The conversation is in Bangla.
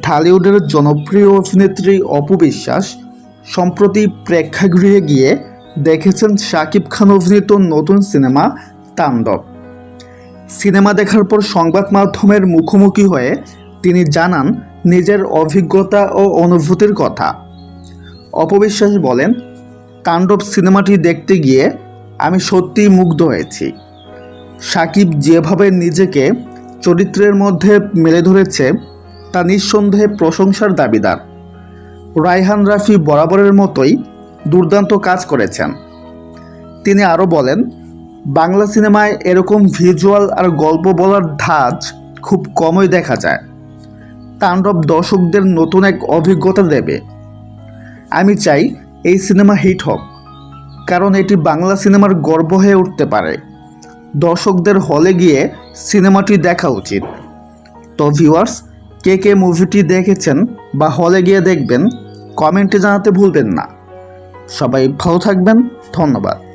ঢালিউডের জনপ্রিয় অভিনেত্রী অপু বিশ্বাস সম্প্রতি প্রেক্ষাগৃহে গিয়ে দেখেছেন শাকিব খান অভিনীত নতুন সিনেমা তাণ্ডব। সিনেমা দেখার পর সংবাদ মাধ্যমের মুখোমুখি হয়ে তিনি জানান নিজের অভিজ্ঞতা ও অনুভূতির কথা। অপবিশ্বাস বলেন, তাণ্ডব সিনেমাটি দেখতে গিয়ে আমি সত্যিই মুগ্ধ হয়েছি। সাকিব যেভাবে নিজেকে চরিত্রের মধ্যে মেলে ধরেছে তা নিঃসন্দেহে প্রশংসার দাবিদার। রায়হান রাফি বরাবরের মতোই দুর্দান্ত কাজ করেছেন। তিনি আরও বলেন, বাংলা সিনেমায় এরকম ভিজুয়াল আর গল্প বলার ধাঁচ খুব কমই দেখা যায়। তাণ্ডব দর্শকদের নতুন এক অভিজ্ঞতা দেবে। আমি চাই এই সিনেমা হিট হোক, কারণ এটি বাংলা সিনেমার গর্ব হয়ে উঠতে পারে। দর্শকদের হলে গিয়ে সিনেমাটি দেখা উচিত। তো ভিউয়ার্স কে কে মুভিটি দেখেছেন বা হলে গিয়ে দেখবেন কমেন্টে জানাতে ভুলবেন না। সবাই ভালো থাকবেন, ধন্যবাদ।